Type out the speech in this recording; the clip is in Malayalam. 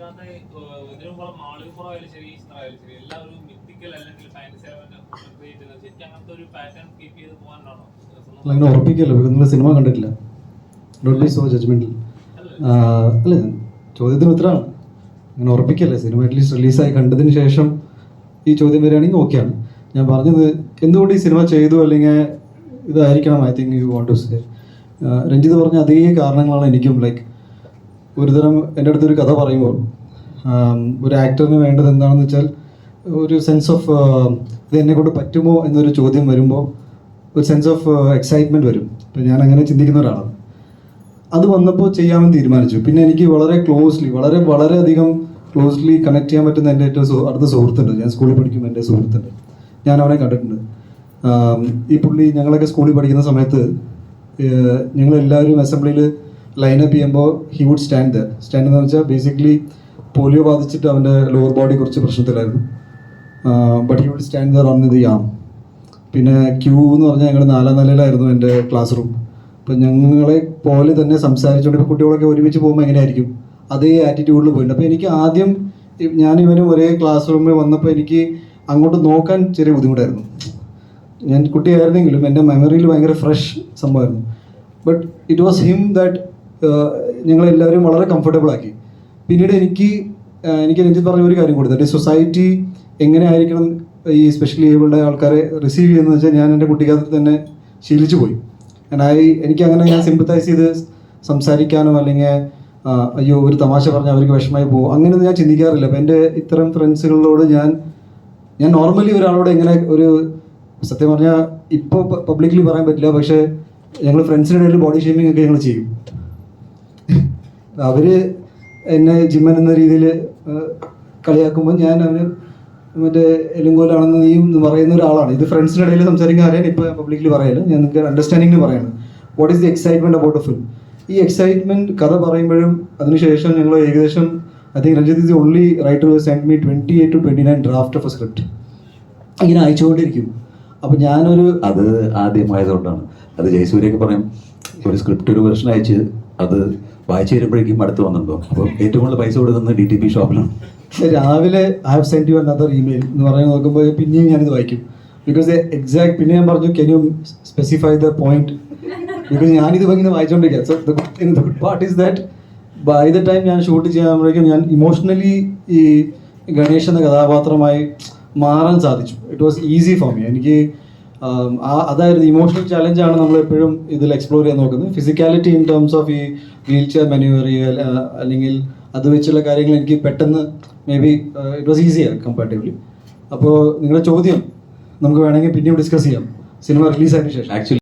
ഇതിനകത്ത് ഇതിനു മുമ്പ് മാളികപ്പുറം ആയാലും ശരി ഈസ്റ്റർ ആയാലും ശരി എല്ലാവരും മിത്തിക്കൽ അല്ലെങ്കിൽ ഫാൻസി ക്രിയേറ്റ് ചെയ്യുന്നത് ശരിക്കും അങ്ങനത്തെ ഒരു പാറ്റേൺ കീപ്പ് ചെയ്ത് പോകാനാണോ? അങ്ങനെ ഉറപ്പിക്കല്ലോ നിങ്ങൾ സിനിമ കണ്ടിട്ടില്ല. ഡോണ്ട് ബി സോ ജഡ്ജ്മെന്റൽ അല്ല ചോദ്യത്തിന് ഉത്തരമാണ്. അങ്ങനെ ഉറപ്പിക്കല്ലേ സിനിമ അറ്റ്ലീസ്റ്റ് റിലീസായി കണ്ടതിന് ശേഷം ഈ ചോദ്യം വരികയാണെങ്കിൽ ഓക്കെയാണ് ഞാൻ പറഞ്ഞത് എന്തുകൊണ്ട് ഈ സിനിമ ചെയ്തു അല്ലെങ്കിൽ ഇതായിരിക്കണം I think you want to say Ranjith പറഞ്ഞ അതേ കാരണങ്ങളാണ് എനിക്കും ലൈക്ക് ഒരുതരം എന്റെ അടുത്തൊരു കഥ പറയുമ്പോൾ ഒരു ആക്ടറിന് വേണ്ടത് എന്താണെന്ന് വെച്ചാൽ ഒരു സെൻസ് ഓഫ് ഇത് എന്നെ കൊണ്ട് പറ്റുമോ എന്നൊരു ചോദ്യം വരുമ്പോൾ ഒരു സെൻസ് ഓഫ് എക്സൈറ്റ്മെന്റ് വരും. അപ്പം ഞാൻ അങ്ങനെ ചിന്തിക്കുന്ന ഒരാളാണ്. അത് വന്നപ്പോൾ ചെയ്യാമെന്ന് തീരുമാനിച്ചു. പിന്നെ എനിക്ക് വളരെ ക്ലോസ്ലി വളരെ വളരെ അധികം ക്ലോസ്ലി കണക്ട് ചെയ്യാൻ പറ്റുന്ന എന്റെ ഏറ്റവും അടുത്ത സുഹൃത്തുണ്ട്. ഞാൻ സ്കൂളിൽ പഠിക്കുമ്പോൾ എന്റെ സുഹൃത്തുണ്ട്. ഞാൻ അവനെ കണ്ടിട്ടുണ്ട്. ഈ പുള്ളി ഞങ്ങളൊക്കെ സ്കൂളിൽ പഠിക്കുന്ന സമയത്ത് ഞങ്ങളെല്ലാവരും അസംബ്ലിയിൽ ലൈനപ്പ് ചെയ്യുമ്പോൾ ഹി വുഡ് സ്റ്റാൻഡ് സ്റ്റാൻഡ് എന്ന് വെച്ചാൽ ബേസിക്കലി പോളിയോ ബാധിച്ചിട്ട് അവന്റെ ലോവർ ബോഡി കുറച്ച് പ്രശ്നത്തിലായിരുന്നു. But he would stand there on the arm പിന്നെ ക്യൂ എന്ന് പറഞ്ഞാൽ ഞങ്ങൾ നാലാം നിലയിലായിരുന്നു എന്റെ ക്ലാസ് റൂം അപ്പം ഞങ്ങളെ പോലെ തന്നെ സംസാരിച്ചുകൊണ്ട് ഇപ്പോൾ കുട്ടികളൊക്കെ ഒരുമിച്ച് പോകുമ്പോൾ എങ്ങനെയായിരിക്കും? അതേ ആറ്റിറ്റ്യൂഡിൽ പോയിട്ടുണ്ട് അപ്പോൾ എനിക്ക് ആദ്യം ഞാൻ ഇവനും ഒരേ ക്ലാസ് റൂമിൽ വന്നപ്പോൾ എനിക്ക് അങ്ങോട്ട് നോക്കാൻ ചെറിയ ബുദ്ധിമുട്ടായിരുന്നു. ഞാൻ കുട്ടിയായിരുന്നെങ്കിലും എന്റെ മെമ്മറിയിൽ ഭയങ്കര ഫ്രഷ് സംഭവമായിരുന്നു. But it was him that ഞങ്ങളെല്ലാവരും വളരെ കംഫർട്ടബിൾ ആക്കി. പിന്നീട് എനിക്ക് എനിക്ക് രഞ്ജിത്ത് പറഞ്ഞ ഒരു കാര്യം കൂടി ദാറ്റ് സൊസൈറ്റി എങ്ങനെ ആയിരിക്കണം ഈ സ്പെഷ്യലി ഏബിൾഡ് ആൾക്കാരെ റിസീവ് ചെയ്യുന്നത് വെച്ചാൽ ഞാൻ എന്റെ കുട്ടിക്കാലത്ത് തന്നെ ശീലിച്ചു പോയി. ആൻഡ് I എനിക്ക് അങ്ങനെ ഞാൻ സിമ്പത്തൈസ് ചെയ്ത് സംസാരിക്കാനോ അല്ലെങ്കിൽ അയ്യോ ഒരു തമാശ പറഞ്ഞാൽ അവർക്ക് വിഷമമായി പോകും. അങ്ങനെയൊന്നും ഞാൻ ചിന്തിക്കാറില്ല. അപ്പം എന്റെ ഇത്തരം ഫ്രണ്ട്സുകളോട് ഞാൻ ഞാൻ നോർമലി ഒരാളോട് എങ്ങനെ ഒരു സത്യം പറഞ്ഞാൽ ഇപ്പോൾ പബ്ലിക്കലി പറയാൻ പറ്റില്ല. പക്ഷേ ഞങ്ങൾ ഫ്രണ്ട്സിനിടയിൽ ബോഡി ഷേമിംഗ് ഒക്കെ ഞങ്ങൾ ചെയ്യും. അവർ എന്നെ ജിമ്മൻ എന്ന രീതിയിൽ കളിയാക്കുമ്പോൾ ഞാൻ അവന് മറ്റേ എലുങ്കോലാണെന്ന് നീയും എന്ന് പറയുന്ന ഒരാളാണ്. ഇത് ഫ്രണ്ട്സിന്റെ ഇടയിൽ സംസാരിക്കാൻ അറിയാൻ ഇപ്പോൾ പബ്ലിക്കിൽ പറയല്ല ഞാൻ നിങ്ങൾക്ക് അണ്ടർസ്റ്റാൻഡിങ്ങിന് പറയാണ്. What is the excitement about a film ഈ എക്സൈറ്റ്മെന്റ് കഥ പറയുമ്പോഴും അതിനുശേഷം ഞങ്ങൾ ഏകദേശം I think Ranjith is only writer send me twenty eight to twenty nine draft of a script ഇങ്ങനെ അയച്ചുകൊണ്ടിരിക്കും. അപ്പം ഞാനൊരു അത് ആദ്യമായതുകൊണ്ടാണ്. അത് ജയസൂര്യൊക്കെ പറയും ഒരു സ്ക്രിപ്റ്റ് ഒരു വെർഷൻ അയച്ച് അത് വായിച്ചു വരുമ്പോഴേക്കും അടുത്ത് വന്നിട്ടുണ്ടോ? അപ്പോൾ ഏറ്റവും കൂടുതൽ പൈസ കൊടുക്കുന്നത് ഡി ടി പി ഷോപ്പിലാണ്. രാവിലെ I have send you another email എന്ന് പറയാൻ നോക്കുമ്പോൾ പിന്നെയും ഞാനിത് വായിക്കും. ബിക്കോസ് എക്സാക്ട് പിന്നെ ഞാൻ പറഞ്ഞു can you specify the point because ഞാനിത് ഇങ്ങനെ വായിച്ചുകൊണ്ടിരിക്കുക so the good part is that by the time ഞാൻ ഷൂട്ട് ചെയ്യുമ്പോഴേക്കും ഞാൻ ഇമോഷണലി ഈ ഗണേഷ് എന്ന കഥാപാത്രമായി മാറാൻ സാധിച്ചു. It was easy for me എനിക്ക് ആ അതായിരുന്നു ഇമോഷണൽ ചാലഞ്ചാണ് നമ്മൾ എപ്പോഴും ഇതിൽ എക്സ്പ്ലോർ ചെയ്യാൻ നോക്കുന്നത്. ഫിസിക്കാലിറ്റി ഇൻ ടേംസ് ഓഫ് ഈ വീൽ ചെയർ മെനുവർ അല്ലെങ്കിൽ അത് വെച്ചുള്ള കാര്യങ്ങൾ എനിക്ക് പെട്ടെന്ന് maybe it was easier comparatively അപ്പോൾ നിങ്ങളുടെ ചോദ്യം നമുക്ക് വേണമെങ്കിൽ പിന്നെയും ഡിസ്കസ് ചെയ്യാം. സിനിമ റിലീസായതിനു ശേഷം. ആക്ച്വലി